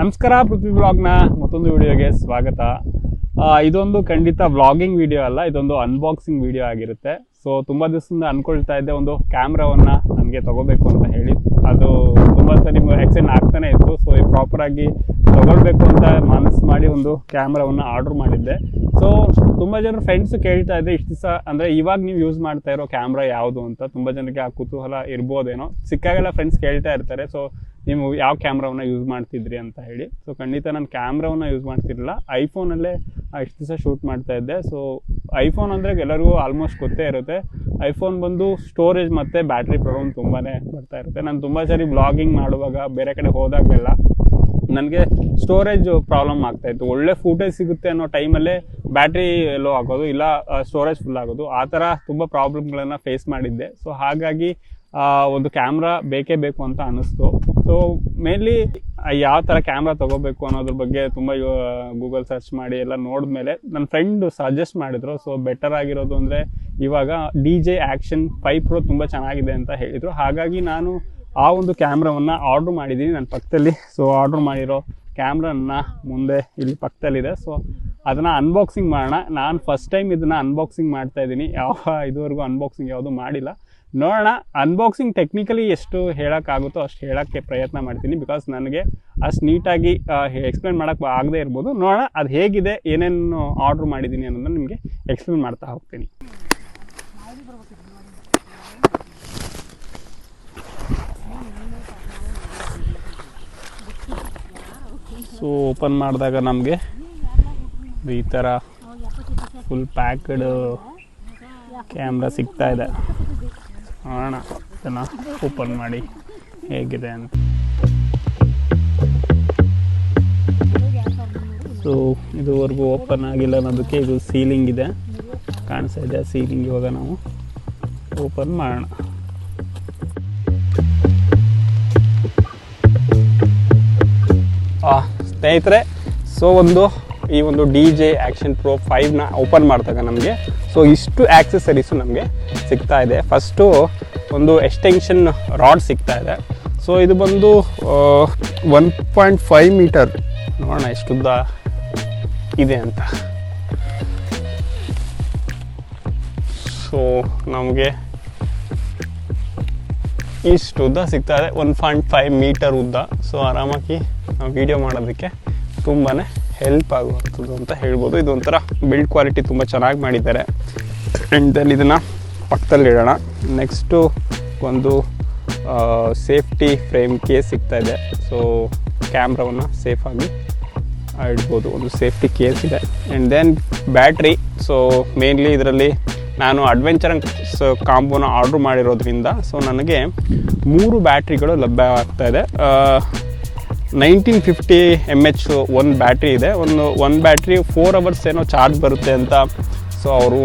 ನಮಸ್ಕಾರ, ಪೃಥ್ವಿ ಬ್ಲಾಗ್ನ ಮತ್ತೊಂದು ವಿಡಿಯೋಗೆ ಸ್ವಾಗತ. ಇದೊಂದು ಖಂಡಿತ ವ್ಲಾಗಿಂಗ್ ವಿಡಿಯೋ ಅಲ್ಲ, ಇದೊಂದು ಅನ್ಬಾಕ್ಸಿಂಗ್ ವಿಡಿಯೋ ಆಗಿರುತ್ತೆ. ಸೊ ತುಂಬ ದಿವಸದಿಂದ ಅನ್ಕೊಳ್ತಾ ಇದ್ದೆ, ಒಂದು ಕ್ಯಾಮ್ರಾವನ್ನು ನನಗೆ ತಗೋಬೇಕು ಅಂತ ಹೇಳಿ. ಅದು ತುಂಬ ಸರಿ ಎಕ್ಸೆಂಡ್ ಆಗ್ತಾನೆ ಇತ್ತು. ಸೊ ಪ್ರಾಪರ್ ಆಗಿ ತೊಗೊಳ್ಬೇಕು ಅಂತ ಮನಸ್ಸು ಮಾಡಿ ಒಂದು ಕ್ಯಾಮ್ರಾವನ್ನು ಆರ್ಡರ್ ಮಾಡಿದ್ದೆ. ಸೊ ತುಂಬ ಜನ ಫ್ರೆಂಡ್ಸ್ ಕೇಳ್ತಾ ಇದ್ದೆ, ಇಷ್ಟು ದಿವಸ ಅಂದರೆ ಇವಾಗ ನೀವು ಯೂಸ್ ಮಾಡ್ತಾ ಇರೋ ಕ್ಯಾಮ್ರಾ ಯಾವುದು ಅಂತ. ತುಂಬ ಜನಕ್ಕೆ ಆ ಕುತೂಹಲ ಇರ್ಬೋದೇನೋ. ಸಿಕ್ಕಾಗೆಲ್ಲ ಫ್ರೆಂಡ್ಸ್ ಕೇಳ್ತಾ ಇರ್ತಾರೆ. ಸೊ ನೀವು ಯಾವ ಕ್ಯಾಮ್ರಾವನ್ನ ಯೂಸ್ ಮಾಡ್ತಿದ್ರಿ ಅಂತ ಹೇಳಿ. ಸೊ ಖಂಡಿತ ನಾನು ಕ್ಯಾಮ್ರಾವನ್ನ ಯೂಸ್ ಮಾಡ್ತಿರಲಿಲ್ಲ. ಐಫೋನಲ್ಲೇ ಇಷ್ಟು ದಿವಸ ಶೂಟ್ ಮಾಡ್ತಾ ಇದ್ದೆ. ಸೊ ಐಫೋನ್ ಅಂದರೆ ಎಲ್ಲರಿಗೂ ಆಲ್ಮೋಸ್ಟ್ ಗೊತ್ತೇ ಇರುತ್ತೆ. ಐಫೋನ್ ಬಂದು ಸ್ಟೋರೇಜ್ ಮತ್ತು ಬ್ಯಾಟ್ರಿ ಪ್ರಾಬ್ಲಮ್ ತುಂಬಾ ಬರ್ತಾ ಇರುತ್ತೆ. ನಾನು ತುಂಬ ಸರಿ ಬ್ಲಾಗಿಂಗ್ ಮಾಡುವಾಗ ಬೇರೆ ಕಡೆ ಹೋದಾಗೆಲ್ಲ ನನಗೆ ಸ್ಟೋರೇಜ್ ಪ್ರಾಬ್ಲಮ್ ಆಗ್ತಾಯಿತ್ತು ಒಳ್ಳೆ ಫೂಟೇಜ್ ಸಿಗುತ್ತೆ ಅನ್ನೋ ಟೈಮಲ್ಲೇ ಬ್ಯಾಟ್ರಿ ಲೋ ಆಗೋದು, ಇಲ್ಲ ಸ್ಟೋರೇಜ್ ಫುಲ್ ಆಗೋದು. ಆ ಥರ ತುಂಬ ಪ್ರಾಬ್ಲಮ್ಗಳನ್ನು ಫೇಸ್ ಮಾಡಿದ್ದೆ. ಸೊ ಹಾಗಾಗಿ ಒಂದು ಕ್ಯಾಮ್ರಾ ಬೇಕೇ ಬೇಕು ಅಂತ ಅನ್ನಿಸ್ತು. ಸೊ ಮೇನ್ಲಿ ಯಾವ ಥರ ಕ್ಯಾಮ್ರಾ ತೊಗೋಬೇಕು ಅನ್ನೋದ್ರ ಬಗ್ಗೆ ತುಂಬ ಗೂಗಲ್ ಸರ್ಚ್ ಮಾಡಿ ಎಲ್ಲ ನೋಡಿದ್ಮೇಲೆ ನನ್ನ ಫ್ರೆಂಡ್ ಸಜೆಸ್ಟ್ ಮಾಡಿದರು. ಸೊ ಬೆಟರ್ ಆಗಿರೋದು ಅಂದರೆ ಇವಾಗ D J action five pro ತುಂಬ ಚೆನ್ನಾಗಿದೆ ಅಂತ ಹೇಳಿದರು. ಹಾಗಾಗಿ ನಾನು ಆ ಒಂದು ಕ್ಯಾಮ್ರಾವನ್ನು ಆರ್ಡ್ರ್ ಮಾಡಿದ್ದೀನಿ ನನ್ನ ಪಕ್ಕದಲ್ಲಿ. ಸೊ ಆರ್ಡ್ರ್ ಮಾಡಿರೋ ಕ್ಯಾಮ್ರನ್ನ ಮುಂದೆ ಇಲ್ಲಿ ಪಕ್ಕದಲ್ಲಿದೆ. ಸೊ ಅದನ್ನು ಅನ್ಬಾಕ್ಸಿಂಗ್ ಮಾಡೋಣ. ನಾನು ಫಸ್ಟ್ ಟೈಮ್ ಇದನ್ನು ಅನ್ಬಾಕ್ಸಿಂಗ್ ಮಾಡ್ತಾ ಇದ್ದೀನಿ. ಯಾವ ಇದುವರೆಗೂ ಅನ್ಬಾಕ್ಸಿಂಗ್ ಯಾವುದು ಮಾಡಿಲ್ಲ. ನೋಡೋಣ ಅನ್ಬಾಕ್ಸಿಂಗ್ ಟೆಕ್ನಿಕಲಿ ಎಷ್ಟು ಹೇಳೋಕ್ಕಾಗುತ್ತೋ ಅಷ್ಟು ಹೇಳೋಕ್ಕೆ ಪ್ರಯತ್ನ ಮಾಡ್ತೀನಿ. ಬಿಕಾಸ್ ನನಗೆ ಅಷ್ಟು ನೀಟಾಗಿ ಎಕ್ಸ್ಪ್ಲೇನ್ ಮಾಡೋಕ್ಕೆ ಆಗದೇ ಇರ್ಬೋದು. ನೋಡೋಣ, ಅದು ಹೇಗಿದೆ, ಏನೇನು ಆರ್ಡ್ರ್ ಮಾಡಿದ್ದೀನಿ ಅನ್ನೋದನ್ನು ನಿಮಗೆ ಎಕ್ಸ್ಪ್ಲೇನ್ ಮಾಡ್ತಾ ಹೋಗ್ತೀನಿ. ಸೊ ಓಪನ್ ಮಾಡಿದಾಗ ನಮಗೆ ಈ ಥರ ಫುಲ್ ಪ್ಯಾಕ್ಡ್ ಕ್ಯಾಮ್ರಾ ಸಿಗ್ತಾ ಇದೆ. ನೋಡೋಣ, ಇದನ್ನು ಓಪನ್ ಮಾಡಿ ಹೇಗಿದೆ ಅಂತ. ಸೊ ಇದುವರೆಗೂ ಓಪನ್ ಆಗಿಲ್ಲ ಅನ್ನೋದಕ್ಕೆ ಇದು ಸೀಲಿಂಗ್ ಇದೆ. ಕಾಣಿಸ್ತಾ ಇದೆ ಸೀಲಿಂಗ್ ಇವಾಗ ನಾವು ಓಪನ್ ಮಾಡೋಣ. ಸ್ನೇಹಿತರೆ ಸೊ ಒಂದು, ಈ ಒಂದು ಡಿ ಜೆ ಆ್ಯಕ್ಷನ್ ಪ್ರೋ ಫೈವ್ನ ಓಪನ್ ಮಾಡಿದಾಗ ನಮಗೆ ಸೊ ಇಷ್ಟು ಆ್ಯಕ್ಸಸರೀಸು ನಮಗೆ ಸಿಗ್ತಾ ಇದೆ. ಫಸ್ಟು ಒಂದು ಎಕ್ಸ್ಟೆನ್ಷನ್ ರಾಡ್ ಸಿಗ್ತಾ ಇದೆ. ಸೊ ಇದು ಬಂದು ಒನ್ ಪಾಯಿಂಟ್ ಫೈವ್ ಮೀಟರ್ ನೋಡೋಣ ಎಷ್ಟುದ್ದ ಇದೆ ಅಂತ. ಸೊ ನಮಗೆ ಇಷ್ಟು ಉದ್ದ ಸಿಗ್ತಾ ಇದೆ ಒನ್ ಪಾಯಿಂಟ್ ಫೈವ್ ಮೀಟರ್ ಉದ್ದ. ಸೊ ಆರಾಮಾಗಿ ನಾವು ವಿಡಿಯೋ ಮಾಡೋದಕ್ಕೆ ತುಂಬಾ ಹೆಲ್ಪ್ ಆಗುವಂಥದ್ದು ಅಂತ ಹೇಳ್ಬೋದು. ಇದು ಒಂಥರ ಬಿಲ್ಡ್ ಕ್ವಾಲಿಟಿ ತುಂಬ ಚೆನ್ನಾಗಿ ಮಾಡಿದ್ದಾರೆ. ಆ್ಯಂಡ್ ದೆನ್ ಇದನ್ನು ಪಕ್ಕದಲ್ಲಿ ಇಡೋಣ. ನೆಕ್ಸ್ಟು ಒಂದು ಸೇಫ್ಟಿ ಫ್ರೇಮ್ ಕೇಸ್ ಸಿಗ್ತಾ ಇದೆ. ಸೊ ಕ್ಯಾಮ್ರಾವನ್ನು ಸೇಫಾಗಿ ಇಡ್ಬೋದು. ಒಂದು ಸೇಫ್ಟಿ ಕೇಸ್ ಇದೆ. And then battery so mainly ಇದರಲ್ಲಿ ನಾನು ಅಡ್ವೆಂಚರ್ ಕಾಂಬೋನ ಆರ್ಡ್ರ್ ಮಾಡಿರೋದ್ರಿಂದ, ಸೊ ನನಗೆ ಮೂರು ಬ್ಯಾಟ್ರಿಗಳು ಲಭ್ಯ ಆಗ್ತಾ ಇದೆ. ನೈನ್ಟೀನ್ ಫಿಫ್ಟಿ ಎಂ ಎಚ್ ಒಂದು ಬ್ಯಾಟ್ರಿ ಇದೆ. ಒಂದು ಒಂದು ಬ್ಯಾಟ್ರಿ ಫೋರ್ ಅವರ್ಸ್ ಏನೋ ಚಾರ್ಜ್ ಬರುತ್ತೆ ಅಂತ, ಸೊ ಅವರು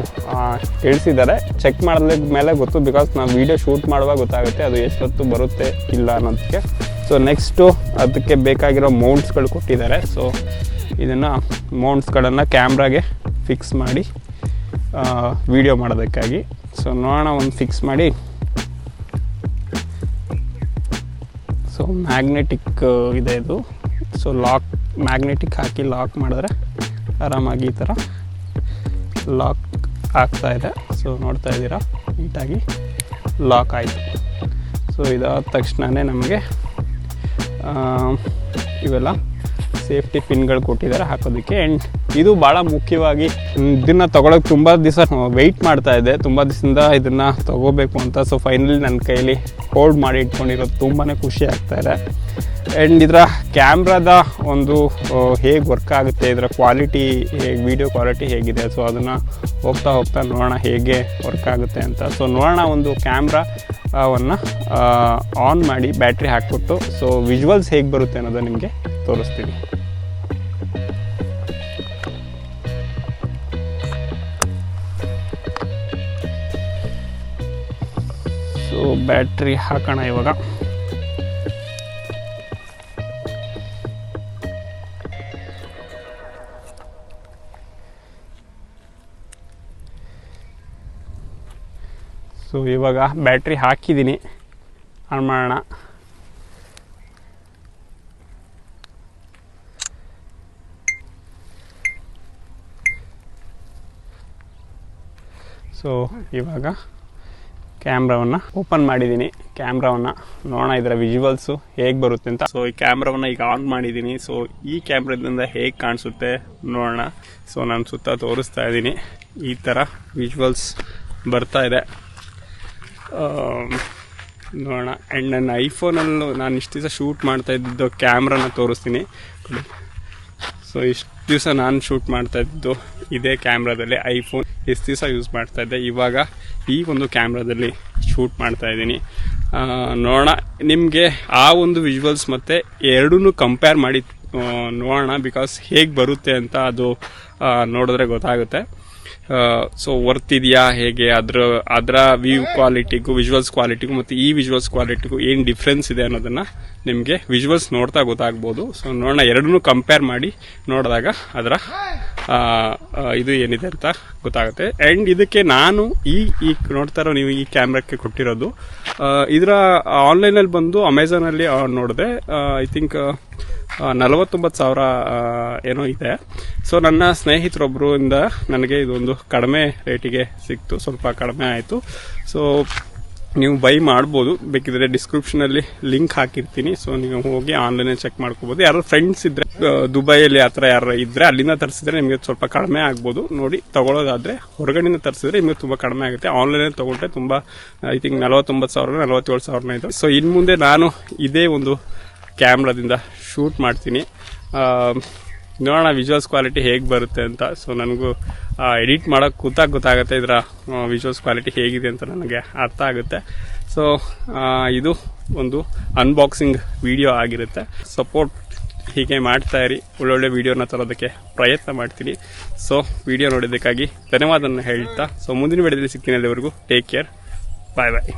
ತಿಳಿಸಿದ್ದಾರೆ ಚೆಕ್ ಮಾಡಿದ ಮೇಲೆ ಗೊತ್ತು ಬಿಕಾಸ್ ನಾವು ವೀಡಿಯೋ ಶೂಟ್ ಮಾಡುವಾಗ ಗೊತ್ತಾಗುತ್ತೆ ಅದು ಎಷ್ಟೊತ್ತು ಬರುತ್ತೆ ಇಲ್ಲ ಅನ್ನೋದಕ್ಕೆ. ಸೊ ನೆಕ್ಸ್ಟು ಅದಕ್ಕೆ ಬೇಕಾಗಿರೋ ಮೌಂಟ್ಸ್ಗಳು ಕೊಟ್ಟಿದ್ದಾರೆ. ಸೊ ಇದನ್ನು ಮೌಂಟ್ಸ್ಗಳನ್ನು ಕ್ಯಾಮ್ರಾಗೆ ಫಿಕ್ಸ್ ಮಾಡಿ ವಿಡಿಯೋ ಮಾಡೋದಕ್ಕಾಗಿ. ಸೊ ನೋಡೋಣ ಒಂದು ಫಿಕ್ಸ್ ಮಾಡಿ. ಸೊ ಮ್ಯಾಗ್ನೆಟಿಕ್ ಇದೆ ಇದು. ಸೊ ಲಾಕ್ ಮ್ಯಾಗ್ನೆಟಿಕ್ ಹಾಕಿ ಲಾಕ್ ಮಾಡಿದ್ರೆ ಆರಾಮಾಗಿ ಈ ಥರ ಲಾಕ್ ಆಗ್ತಾ ಇದೆ. ಸೊ ನೋಡ್ತಾ ಇದ್ದೀರಾ? ನೀಟಾಗಿ ಲಾಕ್ ಆಯಿತು. ಸೊ ಇದಾದ ತಕ್ಷಣವೇ ನಮಗೆ ಇವೆಲ್ಲ ಸೇಫ್ಟಿ ಪಿನ್ಗಳು ಕೊಟ್ಟಿದ್ದಾರೆ, ಹಾಕೋದಕ್ಕೆ ಆ್ಯಂಡ್ ಇದು ಭಾಳ ಮುಖ್ಯವಾಗಿ ಇದನ್ನು ತೊಗೊಳಕ್ಕೆ ತುಂಬ ದಿವಸ ವೆಯ್ಟ್ ಮಾಡ್ತಾ ಇದ್ದೆ ತುಂಬ ದಿವಸದಿಂದ ಇದನ್ನು ತೊಗೋಬೇಕು ಅಂತ. ಸೊ ಫೈನಲಿ ನನ್ನ ಕೈಲಿ ಹೋಲ್ಡ್ ಮಾಡಿ ಇಟ್ಕೊಂಡಿರೋದು ತುಂಬಾ ಖುಷಿ ಆಗ್ತಾ ಇದೆ. ಆ್ಯಂಡ್ ಇದರ ಕ್ಯಾಮ್ರಾದ ಒಂದು ಹೇಗೆ ವರ್ಕ್ ಆಗುತ್ತೆ, ಇದರ ಕ್ವಾಲಿಟಿ ಹೇಗೆ ವೀಡಿಯೋ ಕ್ವಾಲಿಟಿ ಹೇಗಿದೆ? ಸೊ ಅದನ್ನು ಹೋಗ್ತಾ ಹೋಗ್ತಾ ನೋಡೋಣ ಹೇಗೆ ವರ್ಕ್ ಆಗುತ್ತೆ ಅಂತ. ಸೊ ನೋಡೋಣ ಒಂದು ಕ್ಯಾಮ್ರಾವನ್ನು ಆನ್ ಮಾಡಿ ಬ್ಯಾಟ್ರಿ ಹಾಕ್ಬಿಟ್ಟು. ಸೊ ವಿಜುವಲ್ಸ್ ಹೇಗೆ ಬರುತ್ತೆ ಅನ್ನೋದು ನಿಮಗೆ ತೋರಿಸ್ತೀನಿ. ಸೊ ಬ್ಯಾಟ್ರಿ ಹಾಕೋಣ ಇವಾಗ. ಸೊ ಇವಾಗ ಬ್ಯಾಟ್ರಿ ಹಾಕಿದ್ದೀನಿ. ಆನ್ ಮಾಡೋಣ. ಸೊ ಇವಾಗ ಕ್ಯಾಮ್ರಾವನ್ನು ಓಪನ್ ಮಾಡಿದ್ದೀನಿ. ಕ್ಯಾಮ್ರಾವನ್ನು ನೋಡೋಣ, ಇದರ ವಿಜುವಲ್ಸು ಹೇಗೆ ಬರುತ್ತೆ ಅಂತ. ಸೊ ಈ ಕ್ಯಾಮ್ರಾವನ್ನು ಈಗ ಆನ್ ಮಾಡಿದ್ದೀನಿ. ಸೊ ಈ ಕ್ಯಾಮ್ರಾದಿಂದ ಹೇಗೆ ಕಾಣಿಸುತ್ತೆ ನೋಡೋಣ. ಸೊ ನಾನು ಸುತ್ತ ತೋರಿಸ್ತಾ ಇದ್ದೀನಿ. ಈ ಥರ ವಿಜುವಲ್ಸ್ ಬರ್ತಾ ಇದೆ. ನೋಡೋಣ. ಆ್ಯಂಡ್ ನನ್ನ ಐಫೋನಲ್ಲೂ ನಾನು ಇಷ್ಟು ದಿವಸ ಶೂಟ್ ಮಾಡ್ತಾ ಇದ್ದಿದ್ದು ಕ್ಯಾಮ್ರಾನ ತೋರಿಸ್ತೀನಿ. ಸೊ ಇಷ್ಟು ದಿವಸ ನಾನು ಶೂಟ್ ಮಾಡ್ತಾ ಇದ್ದು ಇದೇ ಕ್ಯಾಮ್ರಾದಲ್ಲಿ ಐಫೋನ್, ಎಷ್ಟು ದಿವಸ ಯೂಸ್ ಮಾಡ್ತಾ ಇದ್ದೆ. ಇವಾಗ ಈ ಒಂದು ಕ್ಯಾಮ್ರಾದಲ್ಲಿ ಶೂಟ್ ಮಾಡ್ತಾ ಇದ್ದೀನಿ. ನೋಡೋಣ. ನಿಮಗೆ ಆ ಒಂದು ವಿಜುವಲ್ಸ್ ಮತ್ತು ಎರಡೂ ಕಂಪೇರ್ ಮಾಡಿ ನೋಡೋಣ ಬಿಕಾಸ್ ಹೇಗೆ ಬರುತ್ತೆ ಅಂತ ಅದು ನೋಡಿದ್ರೆ ಗೊತ್ತಾಗುತ್ತೆ. ಸೊ ವರ್ತ್ ಇದೆಯಾ, ಹೇಗೆ? ಅದ್ರ, ಅದರ ವ್ಯೂ ಕ್ವಾಲಿಟಿಗೂ ವಿಜುವಲ್ಸ್ ಕ್ವಾಲಿಟಿಗೂ ಮತ್ತು ಈ ವಿಜುವಲ್ಸ್ ಕ್ವಾಲಿಟಿಗೂ ಏನು ಡಿಫ್ರೆನ್ಸ್ ಇದೆ ಅನ್ನೋದನ್ನು ನಿಮಗೆ ವಿಜುವಲ್ಸ್ ನೋಡ್ತಾ ಗೊತ್ತಾಗ್ಬೋದು. ಸೊ ನೋಡೋಣ, ಎರಡನ್ನೂ ಕಂಪೇರ್ ಮಾಡಿ ನೋಡಿದಾಗ ಅದರ ಇದು ಏನಿದೆ ಅಂತ ಗೊತ್ತಾಗುತ್ತೆ. ಆ್ಯಂಡ್ ಇದಕ್ಕೆ ನಾನು ಈ ಈ ನೋಡ್ತಾ ನೀವು ಈ ಕ್ಯಾಮ್ರಾಕ್ಕೆ ಕೊಟ್ಟಿರೋದು ಇದರ ಆನ್ಲೈನಲ್ಲಿ ಬಂದು ಅಮೆಝಾನಲ್ಲಿ ನೋಡಿದೆ. ಐ ಥಿಂಕ್ ನಲವತ್ತೊಂಬತ್ತು ಸಾವಿರ ಏನೋ ಇದೆ. ಸೊ ನನ್ನ ಸ್ನೇಹಿತರೊಬ್ಬರಿಂದ ನನಗೆ ಇದೊಂದು ಕಡಿಮೆ ರೇಟಿಗೆ ಸಿಕ್ತು. ಸ್ವಲ್ಪ ಕಡಿಮೆ ಆಯಿತು. ಸೊ ನೀವು ಬೈ ಮಾಡ್ಬೋದು. ಬೇಕಿದ್ರೆ ಡಿಸ್ಕ್ರಿಪ್ಷನಲ್ಲಿ ಲಿಂಕ್ ಹಾಕಿರ್ತೀನಿ. ಸೊ ನೀವು ಹೋಗಿ ಆನ್ಲೈನ್ ಚೆಕ್ ಮಾಡ್ಕೋಬಹುದು ಯಾರು ಫ್ರೆಂಡ್ಸ್ ಇದ್ರೆ ದುಬೈಯಲ್ಲಿ ಆ ಥರ ಯಾರು ಇದ್ರೆ, ಅಲ್ಲಿಂದ ತರಿಸಿದ್ರೆ ನಿಮಗೆ ಸ್ವಲ್ಪ ಕಡಿಮೆ ಆಗ್ಬೋದು. ನೋಡಿ ತಗೊಳ್ಳೋದಾದ್ರೆ ಹೊರಗಡೆಯಿಂದ ತರಿಸಿದ್ರೆ ನಿಮಗೆ ತುಂಬ ಕಡಿಮೆ ಆಗುತ್ತೆ. ಆನ್ಲೈನಲ್ಲಿ ತಗೊಂಡ್ರೆ ತುಂಬ ಐ ಥಿಂಕ್ ನಲವತ್ತೊಂಬತ್ತು ಸಾವಿರ ನಲವತ್ತೇಳು ಸಾವಿರನ ಇದೆ. ಸೊ ಇನ್ನು ಮುಂದೆ ನಾನು ಇದೇ ಒಂದು ಕ್ಯಾಮ್ರಾದಿಂದ ಶೂಟ್ ಮಾಡ್ತೀನಿ. ನೋಡೋಣ ವಿಜುವಲ್ಸ್ ಕ್ವಾಲಿಟಿ ಹೇಗೆ ಬರುತ್ತೆ ಅಂತ. ಸೊ ನನಗೂ ಎಡಿಟ್ ಮಾಡೋಕ್ಕೆ ಕೂತಾಗ ಗೊತ್ತಾಗುತ್ತೆ. ಇದರ ವಿಜುವಲ್ಸ್ ಕ್ವಾಲಿಟಿ ಹೇಗಿದೆ ಅಂತ ನನಗೆ ಅರ್ಥ ಆಗುತ್ತೆ. ಸೊ ಇದು ಒಂದು ಅನ್ಬಾಕ್ಸಿಂಗ್ ವಿಡಿಯೋ ಆಗಿರುತ್ತೆ. ಸಪೋರ್ಟ್ ಹೀಗೆ ಮಾಡ್ತಾ ಇರಿ. ಒಳ್ಳೊಳ್ಳೆ ವಿಡಿಯೋನ ತರೋದಕ್ಕೆ ಪ್ರಯತ್ನ ಮಾಡ್ತೀನಿ ಸೊ ವಿಡಿಯೋ ನೋಡೋದಕ್ಕಾಗಿ ಧನ್ಯವಾದನ ಹೇಳ್ತಾ. ಸೊ ಮುಂದಿನ ವಿಡಿಯೋದಲ್ಲಿ ಸಿಗ್ತೀನಿ ಅಲ್ಲಿವರೆಗೂ. ಟೇಕ್ ಕೇರ್ ಬಾಯ್ ಬಾಯ್